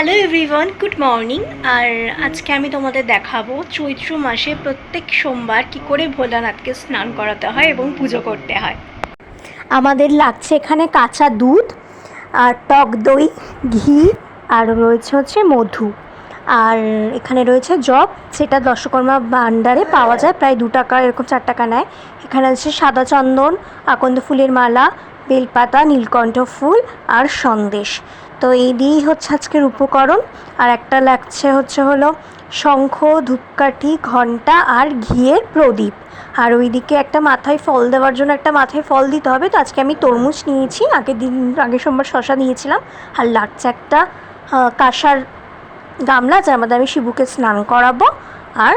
Hello everyone good morning আর আজকে আমি তোমাদের দেখাবো চৈত্র মাসে প্রত্যেক সোমবার কি করে ভোলানাথকে স্নান করাতে হয় এবং পুজো করতে হয়। আমাদের লাগছে এখানে কাঁচা দুধ, আর টক দই, ঘি, আর রয়েছে হচ্ছে মধু। আর এখানে রয়েছে জব, সেটা দশকর্মা ভাণ্ডারে পাওয়া যায়, প্রায় দু টাকা, এরকম চার টাকা নেয়। এখানে আছে সাদা চন্দন, আকন্দ ফুলের মালা, বেলপাতা, নীলকণ্ঠ ফুল, আর সন্দেশ। তো এই দিয়েই হচ্ছে আজকের উপকরণ। আর একটা লাগছে হচ্ছে হলো শঙ্খ, ধূপকাঠি ঘণ্টা আর ঘিয়ের প্রদীপ। আর ওইদিকে একটা মাথায় ফল দেওয়ার জন্য একটা মাথায় ফল দিতে হবে। তো আজকে আমি তরমুজ নিয়েছি। আগের দিন আগের সোমবার শশা নিয়েছিলাম। আর লাগছে একটা কাঁসার গামলা যার মধ্যে আমি শিবুকে স্নান করাবো। আর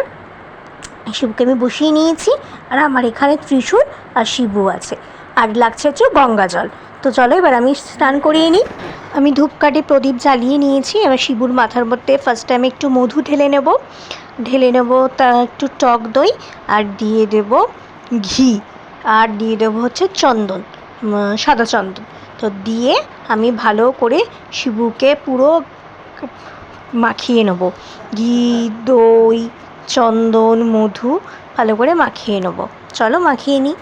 শিবুকে আমি বসিয়ে নিয়েছি। আর আমার এখানে ত্রিশূল আর শিবু আছে। আর লাগছে হচ্ছে গঙ্গা জল তো চলো, এবার আমি স্নান করিয়ে নিই। আমি ধূপকাঠি প্রদীপ জ্বালিয়ে নিয়েছি, এবার শিবুর মাথার মধ্যে ফার্স্ট টাইম একটু মধু ঢেলে নেব। ঢেলে নেব তা একটু টক দই, আর দিয়ে দেব ঘি, আর দিয়ে দেবো হচ্ছে চন্দন সাদা চন্দন। তো দিয়ে আমি ভালো করে শিবুকে পুরো মাখিয়ে নেব। ঘি, দই, চন্দন, মধু ভালো করে মাখিয়ে নেব। চলো, মাখিয়ে নিই।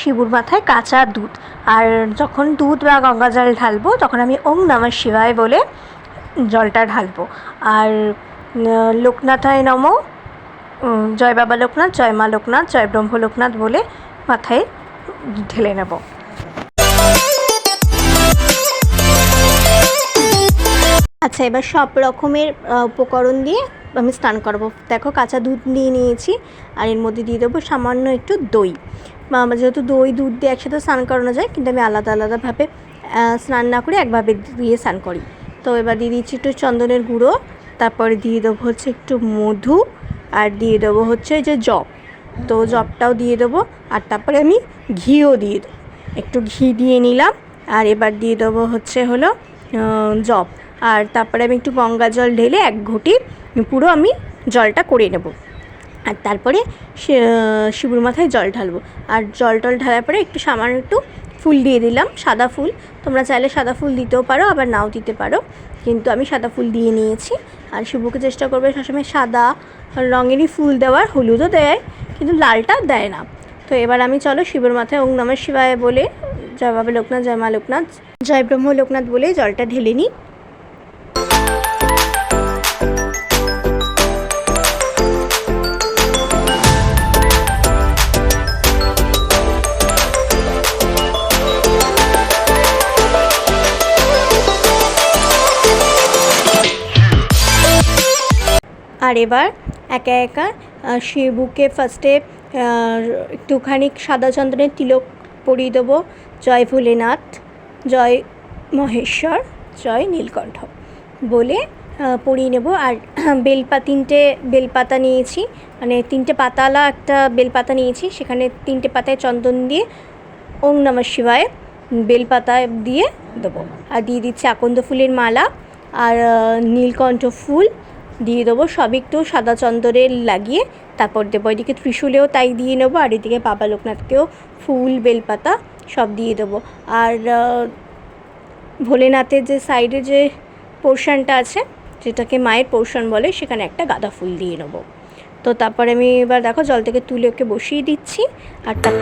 শিবুর মাথায় কাঁচা দুধ। আর যখন দুধ বা গঙ্গা জল ঢালবো, তখন আমি ওম নমঃ শিবায় বলে জলটা ঢালবো। আর লোকনাথায় নম জয় বাবা লোকনাথ, জয় মা লোকনাথ, জয় ব্রহ্ম লোকনাথ বলে মাথায় ঢেলে নেব। আচ্ছা এবার সব রকমের উপকরণ দিয়ে আমি স্নান করব। দেখো, কাঁচা দুধ নিয়ে নিয়েছি, আর এর মধ্যে দিয়ে দেবো সামান্য একটু দই। যেহেতু দই, দুধ দিয়ে একসাথে স্নান করানো যায়, কিন্তু আমি আলাদা আলাদাভাবে স্নান না করে একভাবে দিয়ে স্নান করি। তো এবার দিয়ে দিচ্ছি একটু চন্দনের গুঁড়ো, তারপরে দিয়ে দেবো হচ্ছে একটু মধু, আর দিয়ে দেবো হচ্ছে যে জব। তো জবটাও দিয়ে দেবো, আর তারপরে আমি ঘিও দিয়ে দেবো। একটু ঘি দিয়ে নিলাম, আর এবার দিয়ে দেবো হচ্ছে হলো জব। আর তারপরে আমি একটু গঙ্গা জল ঢেলে এক ঘটি পুরো আমি জলটা করে নেব। আর তারপরে শিবুর মাথায় জল ঢালবো। আর জল টল ঢালার পরে একটু সামান্য একটু ফুল দিয়ে দিলাম, সাদা ফুল। তোমরা চাইলে সাদা ফুল দিতেও পারো, আবার নাও দিতে পারো। কিন্তু আমি সাদা ফুল দিয়ে নিয়েছি। আর শিবুকে চেষ্টা করবে সবসময় সাদা রঙেরই ফুল দেওয়ার, হলুদও দেয়, কিন্তু লালটা দেয় না। তো এবার আমি চলো শিবের মাথায় ওং শিবায় বলে, জয় বাবা লোকনাথ, জয় মা লোকনাথ, জয় ব্রহ্ম লোকনাথ বলে জলটা ঢেলে নিই। আর এবার একা একা শিবুকে ফার্স্টে একটুখানি সাদা চন্দনের তিলক পরিয়ে দেবো, জয় ভোলেনাথ, জয় মহেশ্বর, জয় নীলকণ্ঠ বলে পরিয়ে নেব। আর বেলপা তিনটে বেলপাতা নিয়েছি মানে তিনটে পাতালা একটা বেলপাতা নিয়েছি, সেখানে তিনটে পাতায় চন্দন দিয়ে ওং নমঃ শিবায় বেলপাতা দিয়ে দেবো। আর দিয়ে দিচ্ছি আকন্দ ফুলের মালা, আর নীলকণ্ঠ ফুল দিয়ে দেবো। সব একটু সাদা চন্দরে লাগিয়ে তারপর দেবো এদিকে ত্রিশুলেও তাই দিয়ে নেব আর এদিকে বাবা লোকনাথকেও ফুল, বেলপাতা সব দিয়ে দেবো। আর ভোলেনাথের যে সাইডে যে পোর্শনটা আছে, যেটাকে মায়ের পোর্শন বলে, সেখানে একটা গাঁদা ফুল দিয়ে নেব। তো তারপরে আমি এবার দেখো জল থেকে তুলে ওকে বসিয়ে দিচ্ছি আর তার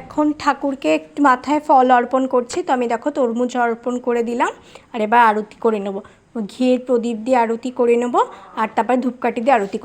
এখন ঠাকুরকে একটু মাথায় ফল অর্পণ করছি। তো আমি দেখো তরমুজ অর্পণ করে দিলাম। আর এবার আরতি করে নেব। ঘিয়ের প্রদীপ দিয়ে আরতি করে নেব। আর তারপর ধূপকাঠি দিয়ে আরতি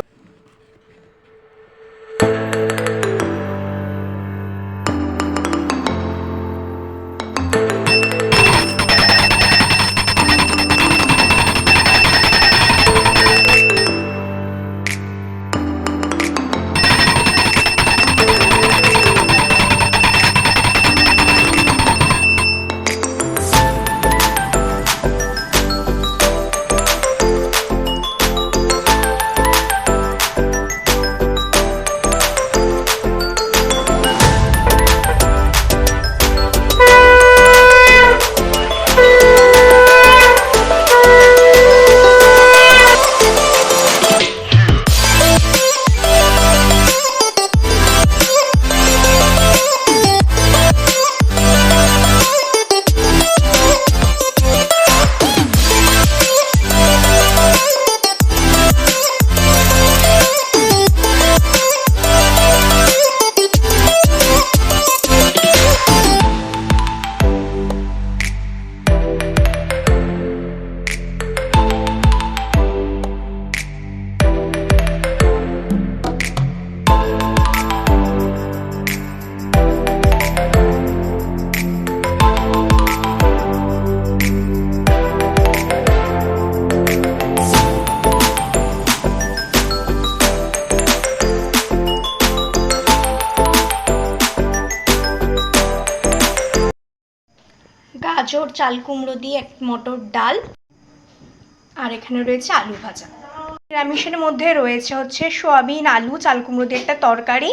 গাজর, চাল কুমড়ো দিয়ে এক মটর ডাল আর এখানে রয়েছে আলু ভাজা। নিরামিষের মধ্যে রয়েছে হচ্ছে সোয়াবিন, আলু, চাল কুমড়ো দিয়ে একটা তরকারি।